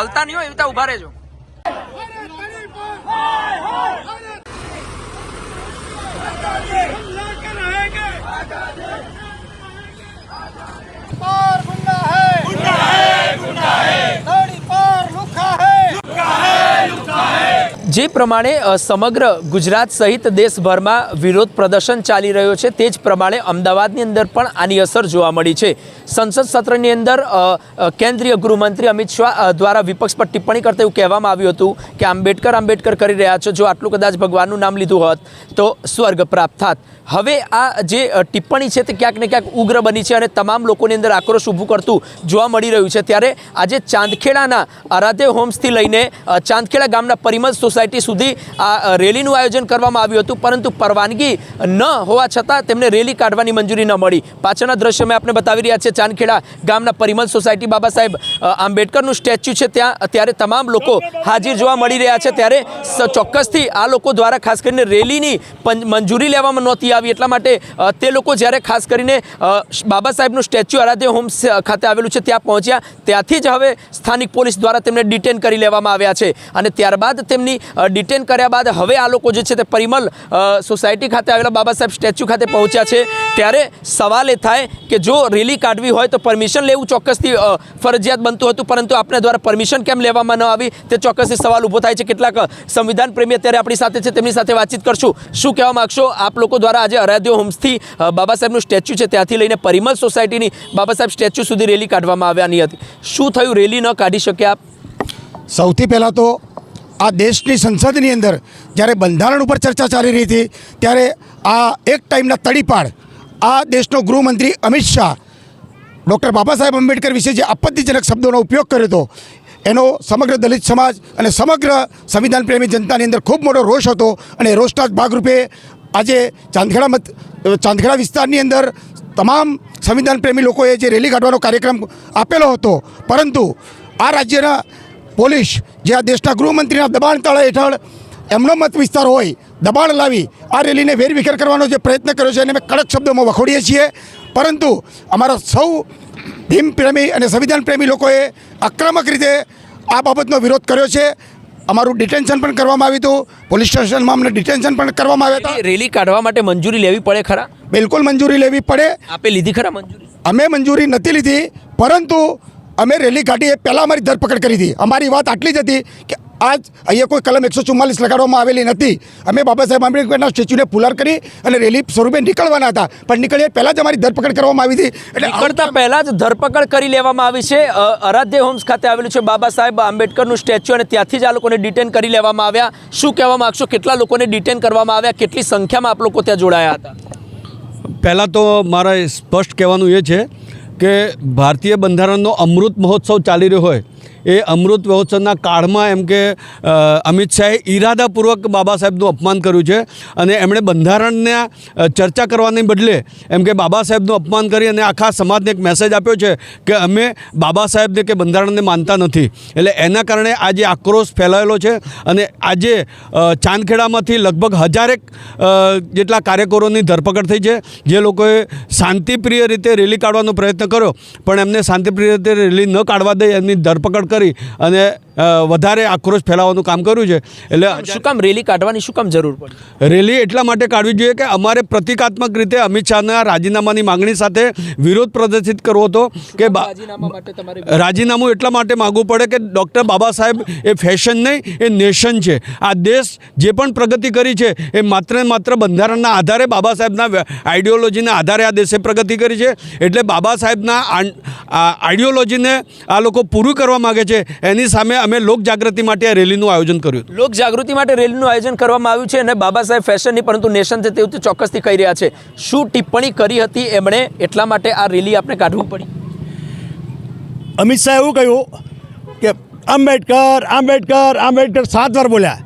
હલતા નહીં હોય એવી ઊભા રહેજો. જે પ્રમાણે સમગ્ર ગુજરાત સહિત દેશભરમાં વિરોધ પ્રદર્શન ચાલી રહ્યો છે, તે જ પ્રમાણે અમદાવાદની અંદર પણ આની અસર જોવા મળી છે. સંસદ સત્રની અંદર કેન્દ્રીય ગૃહમંત્રી અમિત શાહ દ્વારા વિપક્ષ પર ટિપ્પણી કરતા એવું કહેવામાં આવ્યું હતું કે આંબેડકર આંબેડકર કરી રહ્યા છો, જો આટલું કદાચ ભગવાનનું નામ લીધું હોત, તો સ્વર્ગ પ્રાપ્ત થાત. હવે આ જે ટિપ્પણી છે તે ક્યાંક ને ક્યાંક ઉગ્ર બની છે અને તમામ લોકોની અંદર આક્રોશ ઊભું કરતું જોવા મળી રહ્યું છે. ત્યારે આજે ચાંદખેડાના આરાધ્ય હોમ્સથી લઈને ચાંદખેડા ગામના પરિમલ સોસાયટી સુધી આ રેલીનું આયોજન કરવામાં આવ્યું હતું. પરંતુ પરવાનગી ન હોવા છતાં તેમને રેલી કાઢવાની મંજૂરી ન મળી. પાછળના દ્રશ્ય મેં આપણે બતાવી રહ્યા છે ચાંદખેડા ગામના પરિમલ સોસાયટી બાબા સાહેબ આંબેડકરનું સ્ટેચ્યુ છે. ત્યાં ત્યારે તમામ લોકો હાજર જોવા મળી રહ્યા છે. ત્યારે ચોક્કસથી આ લોકો દ્વારા ખાસ કરીને રેલીની મંજૂરી લેવામાં નહોતી આવી. એટલા માટે તે લોકો જ્યારે ખાસ કરીને બાબા સાહેબનું સ્ટેચ્યુ આરાધ્ય હોમ્સ ખાતે આવેલું છે, ત્યાં પહોંચ્યા. ત્યાંથી જ હવે સ્થાનિક પોલીસ દ્વારા તેમને ડિટેન કરી લેવામાં આવ્યા છે. અને ત્યારબાદ તેમની ડિટેન કર્યા બાદ હવે આ લોકો જે છે તે પરિમલ સોસાયટી ખાતે આવેલા બાબા સાહેબ સ્ટેચ્યુ ખાતે પહોંચ્યા છે. ત્યારે સવાલ એ થાય કે જો રેલી કાઢવી હોય તો પરમિશન લેવું ચોક્કસથી ફરજિયાત બનતું હતું, પરંતુ આપણે દ્વારા પરમિશન કેમ લેવામાં ન આવી તે ચોક્કસથી સવાલ ઊભો થાય છે. કેટલાક સંવિધાન પ્રેમી અત્યારે આપણી સાથે છે, તેમની સાથે વાતચીત કરશું. શું કહેવા માગશો? આપ લોકો દ્વારા આજે અરાધ્યો હોમ્સથી બાબા સાહેબનું સ્ટેચ્યુ છે, ત્યાંથી લઈને પરિમલ સોસાયટીની બાબા સાહેબ સ્ટેચ્યુ સુધી રેલી કાઢવામાં આવ્યાની હતી. શું થયું? રેલી ન કાઢી શક્યા આપ? સૌથી પહેલાં તો આ દેશની સંસદની અંદર જ્યારે બંધારણ ઉપર ચર્ચા ચાલી રહી હતી, ત્યારે આ એક ટાઈમના તડીપાડ આ દેશનો ગૃહમંત્રી અમિત શાહ ડૉક્ટર બાબા સાહેબ આંબેડકર વિશે જે આપત્તિજનક શબ્દોનો ઉપયોગ કર્યો હતો, એનો સમગ્ર દલિત સમાજ અને સમગ્ર સંવિધાન પ્રેમી જનતાની અંદર ખૂબ મોટો રોષ હતો અને રોષના ભાગરૂપે આજે ચાંદખેડા મત ચાંદખેડા વિસ્તારની અંદર તમામ સંવિધાન પ્રેમી લોકોએ જે રેલી કાઢવાનો કાર્યક્રમ આપેલો હતો. પરંતુ આ રાજ્યના પોલીસ જે આ દેશના ગૃહમંત્રીના દબાણ તળે હેઠળ એમનો મત વિસ્તાર હોય, દબાણ લાવી આ રેલીને વેરવિખેર કરવાનો જે પ્રયત્ન કર્યો છે એને અમે કડક શબ્દોમાં વખોડીએ છીએ. પરંતુ અમારા સૌ ભીમ પ્રેમી અને સંવિધાન પ્રેમી લોકોએ આક્રમક રીતે આ બાબતનો વિરોધ કર્યો છે. અમારું ડિટેન્શન પણ કરવામાં આવ્યું હતું. પોલીસ સ્ટેશનમાં અમને ડિટેન્શન પણ કરવામાં આવ્યા હતા. રેલી કાઢવા માટે મંજૂરી લેવી પડે ખરા? બિલકુલ મંજૂરી લેવી પડે. આપે લીધી ખરા મંજૂરી? અમે મંજૂરી નથી લીધી પરંતુ અમે રેલી કાઢી એ પહેલાં અમારી ધરપકડ કરી હતી. અમારી વાત આટલી જ હતી કે આજ અહીંયા કોઈ કલમ એકસો ચુમ્માલીસ લગાડવામાં આવેલી નથી. અમે બાબા સાહેબ આંબેડકરના સ્ટેચ્યુને પુલર કરી અને રેલી સ્વરૂપે નીકળવાના હતા. પણ નીકળીએ પહેલાં જ અમારી ધરપકડ કરવામાં આવી હતી. એટલે નીકળતા પહેલાં જ ધરપકડ કરી લેવામાં આવી છે. આરાધ્ય હોમ્સ ખાતે આવેલું છે બાબા સાહેબ આંબેડકરનું સ્ટેચ્યુ અને ત્યાંથી જ આ લોકોને ડિટેન કરી લેવામાં આવ્યા. શું કહેવા માગશો? કેટલા લોકોને ડિટેન કરવામાં આવ્યા? કેટલી સંખ્યામાં આપ લોકો ત્યાં જોડાયા હતા? પહેલાં તો મારે સ્પષ્ટ કહેવાનું એ છે કે ભારતીય બંધારણનો અમૃત મહોત્સવ ચાલી રહ્યો હોય એ અમૃત મહોત્સવના કાળમાં એમ કે અમિત શાહે ઈરાદાપૂર્વક બાબા સાહેબનું અપમાન કર્યું છે અને એમણે બંધારણના ચર્ચા કરવાને બદલે એમ કે બાબા સાહેબનું અપમાન કરી અને આખા સમાજને એક મેસેજ આપ્યો છે કે અમે બાબા સાહેબને કે બંધારણને માનતા નથી. એટલે એના કારણે આજે આક્રોશ ફેલાયેલો છે અને આજે ચાંદખેડામાંથી લગભગ હજારેક જેટલા કાર્યકરોની ધરપકડ થઈ છે. જે લોકોએ શાંતિપ્રિય રીતે રેલી કાઢવાનો પ્રયત્ન કર્યો, પણ એમને શાંતિપ્રિય રીતે રેલી ન કાઢવા દઈ એમની ધરપકડ કરી અને વધારે આક્રોશ ફેલાવવાનું કામ કર્યું છે. એટલે શું કામ રેલી કાઢવાની શું કામ જરૂર પડી? રેલી એટલા માટે કાઢવી જોઈએ કે અમારે પ્રતિકાત્મક રીતે અમિત શાહના રાજીનામાની માંગણી સાથે વિરોધ પ્રદર્શિત કરવો હતો કે રાજીનામા એટલા માટે માગવું પડે કે ડૉક્ટર બાબા સાહેબ એ ફેશન નહીં એ નેશન છે. આ દેશ જે પણ પ્રગતિ કરી છે એ માત્ર ને માત્ર બંધારણના આધારે બાબા સાહેબના આઈડિયોલોજીના આધારે આ દેશે પ્રગતિ કરી છે. એટલે બાબા સાહેબના આઈડિયોલોજીને આ લોકો પૂરું કરવા માગે છે. એની સામે અમે લોક જાગૃતિ માટે આ રેલીનું આયોજન કર્યું હતું. લોક જાગૃતિ માટે રેલીનું આયોજન કરવામાં આવ્યું છે અને બાબા સાહેબ ફેશન પરંતુ નેશન છે તેવું ચોક્કસથી કહી રહ્યા છે. શું ટિપ્પણી કરી હતી એમણે? એટલા માટે આ રેલી આપણે કાઢવું પડી. અમિત શાહે એવું કહ્યું કે આંબેડકર આંબેડકર આંબેડકર સાત વાર બોલ્યા.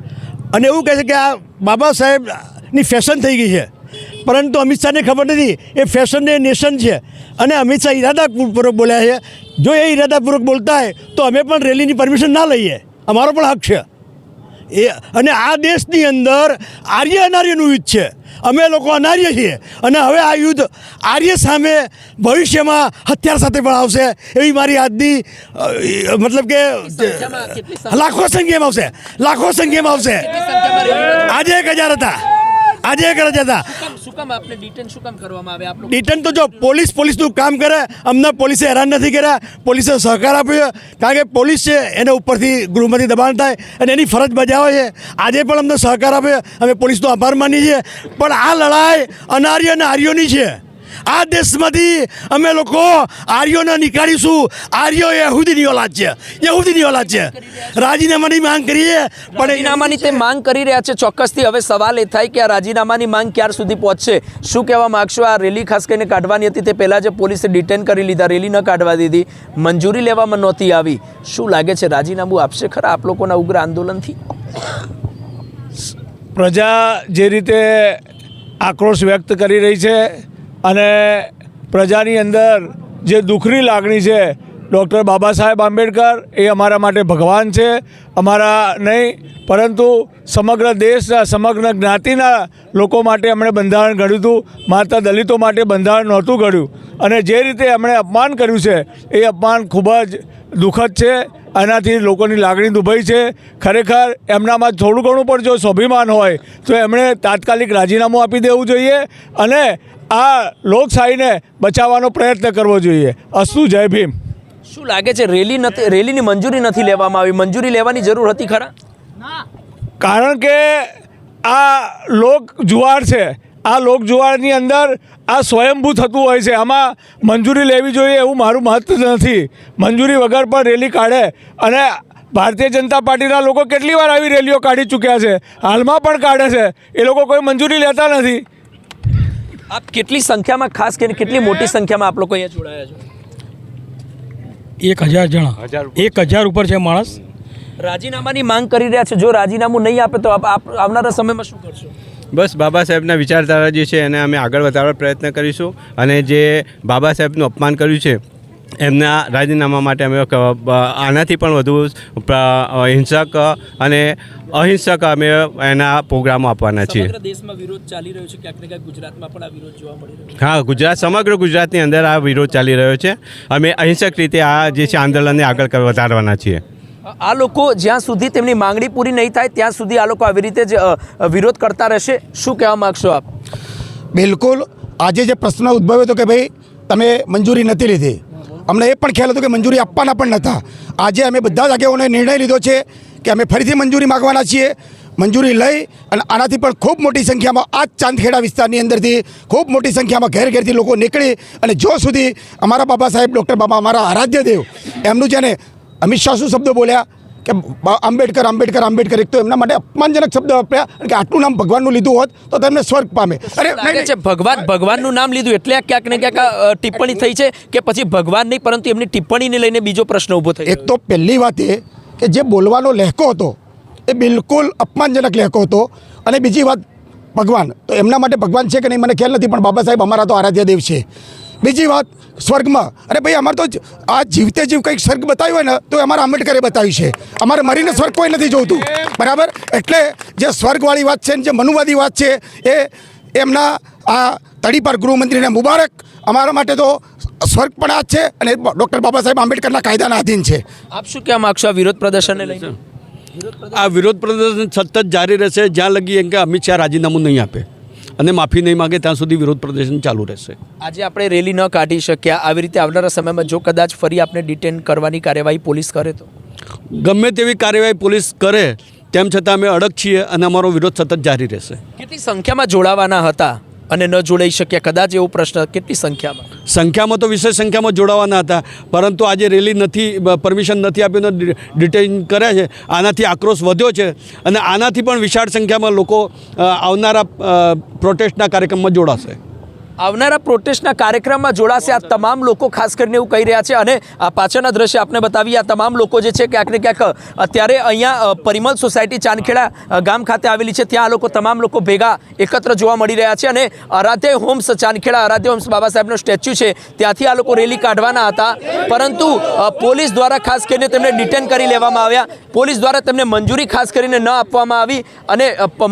અને એવું કહે છે કે આ બાબા સાહેબની ફેશન થઈ ગઈ છે. પરંતુ અમિત શાહને ખબર નથી એ ફેશન એ નેશન છે. અને અમિત શાહ ઇરાદાપૂર્વક બોલ્યા છે જો એ ઈરાદાપૂર્વક બોલતા હોય તો અમે પણ રેલીની પરમિશન ના લઈએ. અમારો પણ હક છે. એ અને આ દેશની અંદર આર્ય અનાર્યનું યુદ્ધ છે. અમે લોકો અનાર્ય છીએ. અને હવે આ યુદ્ધ આર્ય સામે ભવિષ્યમાં હથિયાર સાથે પણ આવશે એવી મારી આજની મતલબ કે લાખો સંખ્યામાં આવશે. લાખો સંખ્યામાં આવશે. આજે એક હજાર હતા. આજે એક હજાર હતા. શું કામ- આપને ડિટેન શું કામ કરવામાં આવે? આપ ડિટેન તો જો પોલીસ, પોલીસનું કામ કરે, અમને પોલીસે હેરાન નથી કર્યા, પોલીસે સહકાર આપ્યો કારણ કે પોલીસ છે, એને ઉપરથી ગૃહમાંથી દબાણ થાય અને એની ફરજ બજાવે છે. આજે પણ અમને સહકાર આપ્યો અમે પોલીસનો આભાર માનીએ છીએ. પણ આ લડાઈ અનાર્ય અને આર્યોની છે. આ દેશમાંથી અમે લોકો આર્યોને નીકાળીશું. આર્યો યહૂદીની ઓલાદ છે. યહૂદીની ઓલાદ છે. રાજીનામાની માંગ કરીએ પણ રાજીનામાની તે માંગ કરી રહ્યા છે. ચોક્કસથી હવે સવાલ એ થાય કે આ રાજીનામાની માંગ ક્યાર સુધી પહોંચશે? શું કહેવા માગશો? આ રેલી ખાસ કરીને કાઢવાની હતી. તે પહેલાં જે પોલીસે ડિટેન કરી લીધા. રેલી ન કાઢવા દીધી. મંજૂરી લેવામાં નહોતી આવી. શું લાગે છે? રાજીનામું આપશે ખરા આપ લોકોના ઉગ્ર આંદોલનથી? પ્રજા જે રીતે આક્રોશ વ્યક્ત કરી રહી છે અને પ્રજાની અંદર જે દુઃખની લાગણી છે, ડૉક્ટર બાબા સાહેબ આંબેડકર, એ અમારા માટે ભગવાન છે. અમારા નહીં, પરંતુ સમગ્ર દેશના, સમગ્ર જ્ઞાતિના લોકો માટે એમણે બંધારણ ઘડ્યું હતું. માત્ર દલિતો માટે બંધારણ નહોતું ઘડ્યું. અને જે રીતે એમણે અપમાન કર્યું છે, એ અપમાન ખૂબ જ દુઃખદ છે. આનાથી લોકોની લાગણી દુભાઈ છે. ખરેખર એમનામાં થોડું ઘણું પણ જો સ્વાભિમાન હોય તો એમણે તાત્કાલિક રાજીનામું આપી દેવું જોઈએ અને આ લોકશાહીને બચાવવાનો પ્રયત્ન કરવો જોઈએ. અસ્તુ જય ભીમ. શું લાગે છે રેલી નથી રેલીની મંજૂરી નથી લેવામાં આવી? મંજૂરી લેવાની જરૂર હતી ખરા? કારણ કે આ લોક જુવાર છે. આ લોક જુવાળની અંદર આ સ્વયંભૂ થતું હોય છે. આમાં મંજૂરી લેવી જોઈએ એવું મારું મત નથી. મંજૂરી વગર પણ રેલી કાઢે. અને ભારતીય જનતા પાર્ટીના લોકો કેટલી વાર આવી રેલીઓ કાઢી ચૂક્યા છે? હાલમાં પણ કાઢે છે. એ લોકો કોઈ મંજૂરી લેતા નથી. આપ કેટલી સંખ્યામાં ખાસ કરીને કેટલી મોટી સંખ્યામાં આપ લોકો અહીંયા જોડાયા છો? એક હજાર જણા. એક હજાર ઉપર છે માણસ. રાજીનામાની માંગ કરી રહ્યા છે. જો રાજીનામું નહીં આપે તો આપ આપ આવનારા સમયમાં શું કરશો? બસ બાબા સાહેબના વિચારધારા જે છે એને અમે આગળ વધારવા પ્રયત્ન કરીશું અને જે બાબા સાહેબનું અપમાન કર્યું છે એમના રાજીનામા માટે અમે આનાથી પણ વધુ હિંસક અને અહિંસક અમે એના પ્રોગ્રામો આપવાના છીએ. સમગ્ર દેશમાં વિરોધ ચાલી રહ્યો છે. ક્યાંક ને ક્યાંક ગુજરાતમાં પણ આ વિરોધ જોવા મળી રહ્યો છે. હા ગુજરાત સમગ્ર ગુજરાતની અંદર આ વિરોધ ચાલી રહ્યો છે. અમે અહિંસક રીતે આ જે છે આંદોલનને આગળ વધારવાના છીએ. આ લોકો જ્યાં સુધી તેમની માંગણી પૂરી નહીં થાય, ત્યાં સુધી આ લોકો આવી રીતે જ વિરોધ કરતા રહેશે. શું કહેવા માગશો આપ? બિલકુલ. આજે જે પ્રશ્ન ઉદ્ભવ્યો હતો કે ભાઈ, તમે મંજૂરી નથી લીધી. અમને એ પણ ખ્યાલ હતો કે મંજૂરી આપવાના પણ નહોતા આજે અમે બધા જ આગેવાનોએ નિર્ણય લીધો છે કે અમે ફરીથી મંજૂરી માગવાના છીએ. મંજૂરી લઈ અને આનાથી પણ ખૂબ મોટી સંખ્યામાં આ ચાંદખેડા વિસ્તારની અંદરથી ખૂબ મોટી સંખ્યામાં ઘેર ઘેરથી લોકો નીકળી અને જો સુધી અમારા બાબા સાહેબ, ડૉક્ટર બાબા અમારા આરાધ્ય દેવ એમનું છે ને અમિત શાહ શું શબ્દો બોલ્યા? કે આંબેડકર આંબેડકર આંબેડકર એક તો એમના માટે અપમાનજનક શબ્દ વાપર્યા કે આટલું નામ ભગવાનનું લીધું હોત તો તેમને સ્વર્ગ પામે. અરે. છે ભગવાન ભગવાનનું નામ લીધું એટલે ક્યાંક ને ક્યાંક ટિપ્પણી થઈ છે કે પછી ભગવાન નહીં પરંતુ એમની ટિપ્પણીને લઈને બીજો પ્રશ્ન ઊભો થયો. એક તો પહેલી વાત એ કે જે બોલવાનો લહેકો હતો એ બિલકુલ અપમાનજનક લહેકો હતો. અને બીજી વાત ભગવાન. તો એમના માટે ભગવાન છે કે નહીં મને ખ્યાલ નથી પણ બાબા સાહેબ અમારા તો આરાધ્ય દેવ છે. બીજી વાત સ્વર્ગમાં. અરે ભાઈ અમારે તો આ જીવતે જીવ કંઈક સ્વર્ગ બતાવ્યું હોય ને તો અમારે અમારા આંબેડકરે બતાવ્યું છે. અમારે મરીને સ્વર્ગ કોઈ નથી જોતું. બરાબર? એટલે જે સ્વર્ગવાળી વાત છે ને જે મનુવાદી વાત છે એ એમના આ તડીપાર ગૃહમંત્રીને મુબારક. અમારા માટે તો સ્વર્ગ પણ આ જ છે અને ડૉક્ટર બાબા સાહેબ આંબેડકરના કાયદાના આધીન છે. આપ શું કહેવા માગશો આ વિરોધ પ્રદર્શનને લઈને? આ વિરોધ પ્રદર્શન સતત જારી રહેશે. જ્યાં લગી એમ કે અમિત શાહ રાજીનામું નહીં આપે. અને માફી નહીં માગે ત્યાં સુધી વિરોધ પ્રદર્શન ચાલુ રહેશે. આજે આપણે રેલી ન કાઢી શક્યા. આવી રીતે આવનારા સમયમાં જો કદાચ ફરી આપણે ડિટેન કરવાની કાર્યવાહી પોલીસ કરે તો? ગમે તેવી કાર્યવાહી પોલીસ કરે તેમ છતાં અમે અડગ છીએ અને અમારો વિરોધ સતત જારી રહેશે. કેટલી સંખ્યામાં જોડાવાના હતા? અને ન જોડાઈ શક્યા. કદાચ એવો પ્રશ્ન કેટલી સંખ્યામાં? સંખ્યામાં તો વિશેષ સંખ્યામાં જોડાવાના હતા, પરંતુ આજે રેલી નથી પરમિશન નથી આપ્યું ડિટેન કર્યા છે. આનાથી આક્રોશ વધ્યો છે અને આનાથી પણ વિશાળ સંખ્યામાં લોકો આવનારા પ્રોટેસ્ટના કાર્યક્રમમાં જોડાશે. આવનારા પ્રોટેસ્ટના કાર્યક્રમમાં જોડાશે આ તમામ લોકો, ખાસ કરીને એવું કહી રહ્યા છે. અને આ પાછળના દ્રશ્ય આપને બતાવીએ, આ તમામ લોકો જે છે ક્યાંક ને ક્યાંક, અત્યારે અહીંયા પરિમલ સોસાયટી ચાંદખેડા ગામ ખાતે આવેલી છે. ત્યાં આ લોકો તમામ લોકો ભેગા એકત્ર જોવા મળી રહ્યા છે. અને આરાધ્ય હોમ્સ ચાંદખેડા, આરાધ્ય હોમ્સ બાબા સાહેબનો સ્ટેચ્યુ છે. ત્યાંથી આ લોકો રેલી કાઢવાના હતા. પરંતુ પોલીસ દ્વારા ખાસ કરીને તેમને ડિટેન કરી લેવામાં આવ્યા. પોલીસ દ્વારા તેમને મંજૂરી ખાસ કરીને ન આપવામાં આવી. અને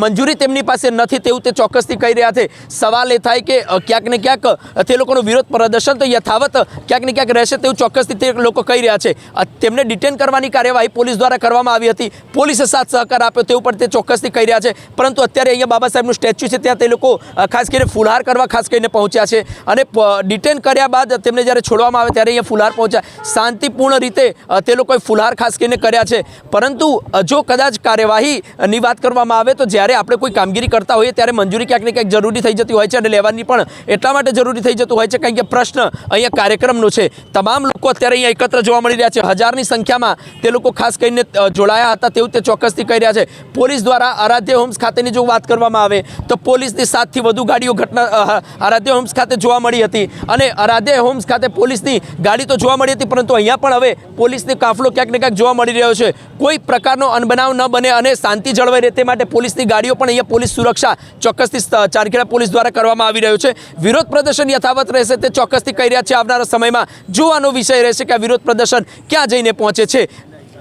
મંજૂરી તેમની પાસે નથી તેવું તે ચોક્કસથી કહી રહ્યા છે. સવાલ એ થાય કે ક્યાંક ને ક્યાંક તે લોકોનું વિરોધ પ્રદર્શન તો યથાવત, ક્યાંક ને ક્યાંક રહેશે તેવું ચોક્કસથી તે લોકો કહી રહ્યા છે. તેમને ડિટેન કરવાની કાર્યવાહી પોલીસ દ્વારા કરવામાં આવી હતી. પોલીસે સાથ સહકાર આપ્યો તેવું પણ તે ચોક્કસથી કહી રહ્યા છે. પરંતુ અત્યારે અહીંયા બાબા સાહેબનું સ્ટેચ્યુ છે, ત્યાં તે લોકો ખાસ કરીને ફુલહાર કરવા ખાસ કરીને પહોંચ્યા છે. અને ડિટેન કર્યા બાદ તેમને જ્યારે છોડવામાં આવે ત્યારે અહીંયા ફુલહાર પહોંચ્યા. શાંતિપૂર્ણ રીતે તે લોકોએ ફુલહાર ખાસ કરીને કર્યા છે. પરંતુ જો કદાચ કાર્યવાહીની વાત કરવામાં આવે તો જ્યારે આપણે કોઈ કામગીરી કરતા હોઈએ ત્યારે મંજૂરી ક્યાંક ને ક્યાંક જરૂરી થઈ જતી હોય છે અને લેવાની પણ એટલા માટે જરૂરી થઈ જતું હોય છે, કારણ કે પ્રશ્ન અહીંયા કાર્યક્રમનો છે. તમામ લોકો અત્યારે અહીંયા એકત્ર જોવા મળી રહ્યા છે. હજારની સંખ્યામાં તે લોકો ખાસ કરીને જોડાયા હતા તેવું તે ચોક્કસથી કહી રહ્યા છે. પોલીસ દ્વારા આરાધ્ય હોમ્સ ખાતેની જો વાત કરવામાં આવે, તો પોલીસની સાતથી વધુ ગાડીઓ ઘટના આરાધ્ય હોમ્સ ખાતે જોવા મળી હતી. અને આરાધ્ય હોમ્સ ખાતે પોલીસની ગાડી તો જોવા મળી હતી, પરંતુ અહીંયા પણ હવે પોલીસની કાફલો ક્યાંક ને ક્યાંક જોવા મળી રહ્યો છે. કોઈ પ્રકારનો અનબનાવ ન બને અને શાંતિ જળવાઈ રહે તે માટે પોલીસની ગાડીઓ પણ અહીંયા પોલીસ સુરક્ષા ચોક્કસથી ચારખેડા પોલીસ દ્વારા કરવામાં આવી રહ્યો છે. વિરોધ પ્રદર્શન યથાવત રહેશે તે ચોક્કસથી કહી રહ્યા છે આવનારા સમયમાં જોવાનો વિષય રહેશે કે આ વિરોધ પ્રદર્શન ક્યાં જઈને પહોંચે છે.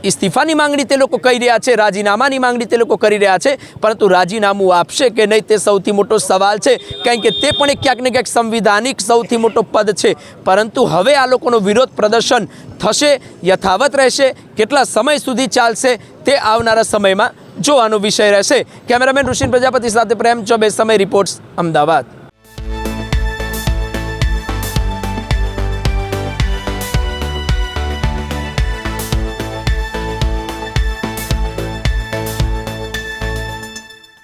ઇસ્તીફાની માંગણી તે લોકો કહી રહ્યા છે, રાજીનામાની માંગણી તે લોકો કરી રહ્યા છે, પરંતુ રાજીનામું આપશે કે નહીં તે સૌથી મોટો સવાલ છે, કારણ કે તે પણ એક ક્યાંક ને ક્યાંક સંવિધાનિક સૌથી મોટો પદ છે. પરંતુ હવે આ લોકોનો વિરોધ પ્રદર્શન થશે, યથાવત રહેશે, કેટલા સમય સુધી ચાલશે તે આવનારા સમયમાં જોવાનો વિષય રહેશે. કેમેરામેન ઋષિન પ્રજાપતિ સાથે પ્રેમ ચોબે સમય રિપોર્ટ્સ, અમદાવાદ.